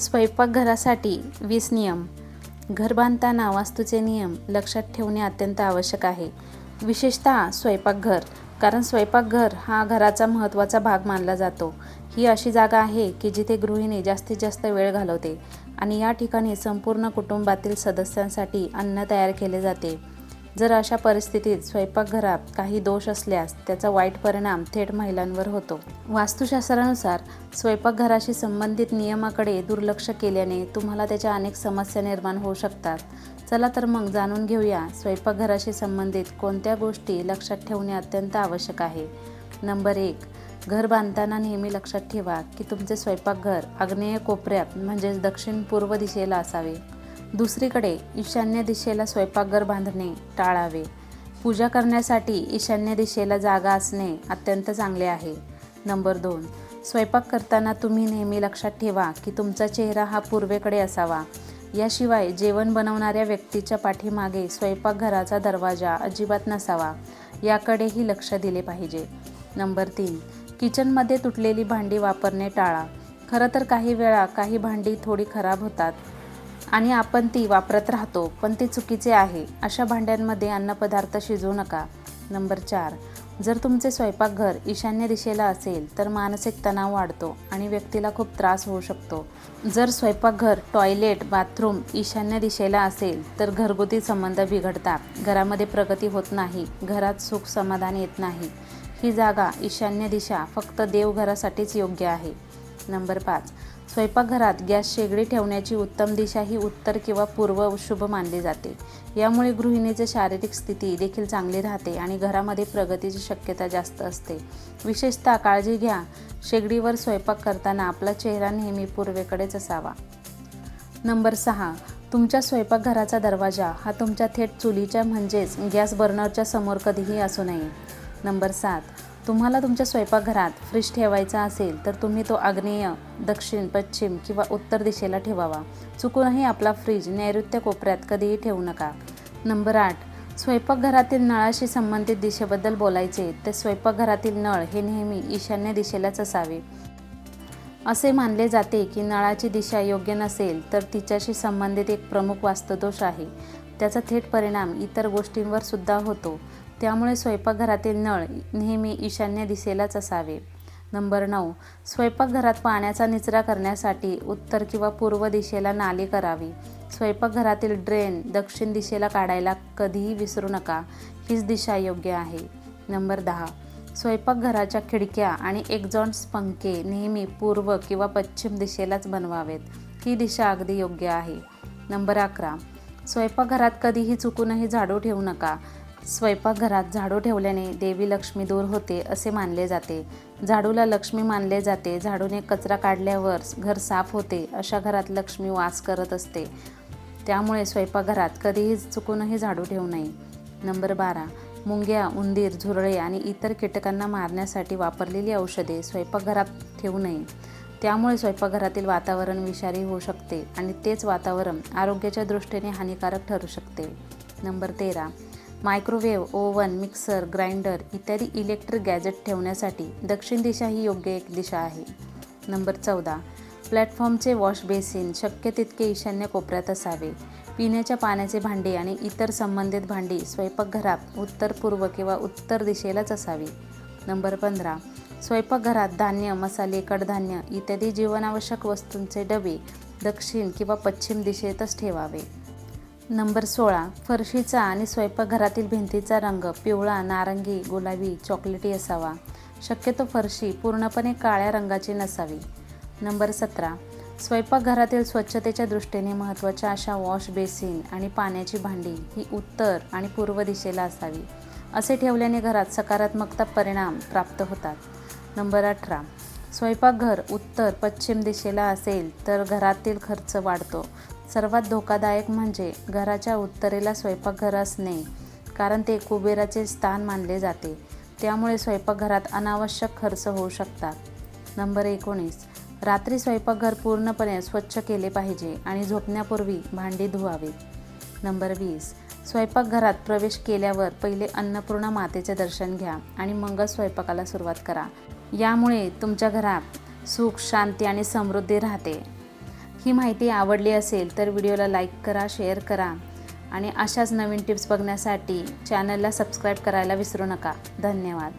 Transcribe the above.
स्वयंपाकघरासाठी वीस नियम. घर बांधताना वास्तूचे नियम लक्षात ठेवणे अत्यंत आवश्यक आहे. विशेषतः स्वयंपाकघर कारण स्वयंपाकघर हा घराचा महत्त्वाचा भाग मानला जातो. ही अशी जागा आहे की जिथे गृहिणी जास्तीत जास्त वेळ घालवते आणि या ठिकाणी संपूर्ण कुटुंबातील सदस्यांसाठी अन्न तयार केले जाते. जर अशा परिस्थितीत स्वयंपाकघरात काही दोष असल्यास त्याचा वाईट परिणाम थेट महिलांवर होतो. वास्तुशास्त्रानुसार स्वयंपाकघराशी संबंधित नियमाकडे दुर्लक्ष केल्याने तुम्हाला त्याच्या अनेक समस्या निर्माण होऊ शकतात. चला तर मग जाणून घेऊया स्वयंपाकघराशी संबंधित कोणत्या गोष्टी लक्षात ठेवणे अत्यंत आवश्यक आहे. नंबर एक घर बांधताना नेहमी लक्षात ठेवा की तुमचे स्वयंपाकघर आग्नेय कोपऱ्यात म्हणजेच दक्षिण पूर्व दिशेला असावे. दुसरीकडे ईशान्य दिशेला स्वयंपाकघर बांधणे टाळावे. पूजा करण्यासाठी ईशान्य दिशेला जागा असणे अत्यंत चांगले आहे. नंबर दोन स्वयंपाक करताना तुम्ही नेहमी लक्षात ठेवा की तुमचा चेहरा हा पूर्वेकडे असावा. याशिवाय जेवण बनवणाऱ्या व्यक्तीच्या पाठीमागे स्वयंपाकघराचा दरवाजा अजिबात नसावा. याकडेही लक्ष दिले पाहिजे. नंबर तीन किचनमध्ये तुटलेली भांडी वापरणे टाळा. खरं तर काही वेळा काही भांडी थोडी खराब होतात. आणि आपण ती वापरत राहतो पण ते चुकीचे आहे. अशा भांड्यांमध्ये अन्नपदार्थ शिजवू नका. नंबर चार. जर तुमचे स्वयंपाकघर ईशान्य दिशेला असेल तर मानसिक तणाव वाढतो आणि व्यक्तीला खूप त्रास होऊ शकतो. जर स्वयंपाकघर टॉयलेट बाथरूम ईशान्य दिशेला असेल तर घरगुती संबंध बिघडतात. घरामध्ये प्रगती होत नाही. घरात सुख समाधान येत नाही. ही जागा ईशान्य दिशा फक्त देवघरासाठीच योग्य आहे. नंबर पाच. स्वयंपाकघरात गॅस शेगडी ठेवण्याची उत्तम दिशा ही उत्तर किंवा पूर्व शुभ मानली जाते. यामुळे गृहिणीचे शारीरिक स्थिती देखील चांगली राहते आणि घरामध्ये प्रगतीची शक्यता जास्त असते. विशेषतः काळजी घ्या. शेगडीवर स्वयंपाक करताना आपला चेहरा नेहमी पूर्वेकडेच असावा. नंबर सहा. तुमच्या स्वयंपाकघराचा दरवाजा हा तुमच्या थेट चुलीच्या म्हणजेच गॅस बर्नरच्या समोर कधीही असू नये. नंबर सात. तुम्हाला तुमच्या स्वयंपाकघरात फ्रीज ठेवायचा असेल तर तुम्ही तो आग्नेय दक्षिण पश्चिम किंवा उत्तर दिशेला ठेवावा. चुकूनही आपला फ्रीज नैऋत्य कोपऱ्यात कधीही ठेवू नका. नंबर आठ. स्वयंपाकघरातील नळाशी संबंधित दिशेबद्दल बोलायचे तर स्वयंपाकघरातील नळ हे नेहमी ईशान्य दिशेलाच असावे. असे मानले जाते की नळाची दिशा योग्य नसेल तर तिच्याशी संबंधित एक प्रमुख वास्तुदोष आहे. त्याचा थेट परिणाम इतर गोष्टींवर सुद्धा होतो. त्यामुळे स्वयंपाकघरातील नळ नेहमी ईशान्य दिशेलाच असावे. नंबर नऊ. स्वयंपाकघरात पाण्याचा निचरा करण्यासाठी उत्तर किंवा पूर्व दिशेला नाली करावी. स्वयंपाकघरातील ड्रेन दक्षिण दिशेला काढायला कधीही विसरू नका. हीच दिशा योग्य आहे. नंबर दहा. स्वयंपाकघराच्या खिडक्या आणि एक्झॉन्स पंखे नेहमी पूर्व किंवा पश्चिम दिशेलाच बनवावेत. ही दिशा अगदी योग्य आहे. नंबर अकरा. स्वयंपाकघरात कधीही चुकूनही झाडू ठेवू नका. स्वयंपाकघरात झाडू ठेवल्याने देवी लक्ष्मी दूर होते असे मानले जाते. झाडूला लक्ष्मी मानले जाते. झाडूने कचरा काढल्यावर घर साफ होते अशा घरात लक्ष्मी वास करत असते. त्यामुळे स्वयंपाकघरात कधीही चुकूनही झाडू ठेवू नये. नंबर बारा. मुंग्या उंदीर झुरळे आणि इतर कीटकांना मारण्यासाठी वापरलेली औषधे स्वयंपाकघरात ठेवू नये. त्यामुळे स्वयंपाकघरातील वातावरण विषारी होऊ शकते आणि तेच वातावरण आरोग्याच्या दृष्टीने हानिकारक ठरू शकते. नंबर तेरा. मायक्रोवेव्ह ओव्हन मिक्सर ग्राइंडर इत्यादी इलेक्ट्रिक गॅजेट ठेवण्यासाठी दक्षिण दिशा ही योग्य एक दिशा आहे. नंबर चौदा. प्लॅटफॉर्मचे वॉश बेसिन शक्य तितके ईशान्य कोपऱ्यात असावे. पिण्याच्या पाण्याचे भांडी आणि इतर संबंधित भांडी स्वयंपाकघरात उत्तर पूर्व किंवा उत्तर दिशेलाच असावी. नंबर पंधरा. स्वयंपाकघरात धान्य मसाले कडधान्य इत्यादी जीवनावश्यक वस्तूंचे डबे दक्षिण किंवा पश्चिम दिशेतच ठेवावे. नंबर सोळा फरशीचा आणि स्वयंपाकघरातील भिंतीचा रंग पिवळा नारंगी गुलाबी चॉकलेटी असावा. शक्यतो फरशी पूर्णपणे काळ्या रंगाची नसावी. नंबर सतरा स्वयंपाकघरातील स्वच्छतेच्या दृष्टीने महत्त्वाच्या अशा वॉश बेसिन आणि पाण्याची भांडी ही उत्तर आणि पूर्व दिशेला असावी असे ठेवल्याने घरात सकारात्मकता परिणाम प्राप्त होतात. नंबर अठरा स्वयंपाकघर उत्तर पश्चिम दिशेला असेल तर घरातील खर्च वाढतो. सर्वात धोकादायक म्हणजे घराच्या उत्तरेला स्वयंपाकघर असणे कारण ते कुबेराचे स्थान मानले जाते. त्यामुळे स्वयंपाकघरात अनावश्यक खर्च होऊ शकतात. नंबर एकोणीस. रात्री स्वयंपाकघर पूर्णपणे स्वच्छ केले पाहिजे आणि झोपण्यापूर्वी भांडी धुवावी. नंबर वीस. स्वयंपाकघरात प्रवेश केल्यावर पहिले अन्नपूर्णा मातेचे दर्शन घ्या आणि मगच स्वयंपाकाला सुरुवात करा. यामुळे तुमच्या घरात सुख शांती आणि समृद्धी राहते. ही माहिती आवडली असेल तर व्हिडिओला लाईक करा शेअर करा आणि अशाच नवीन टिप्स बघण्यासाठी चॅनलला सबस्क्राईब करायला विसरू नका. धन्यवाद.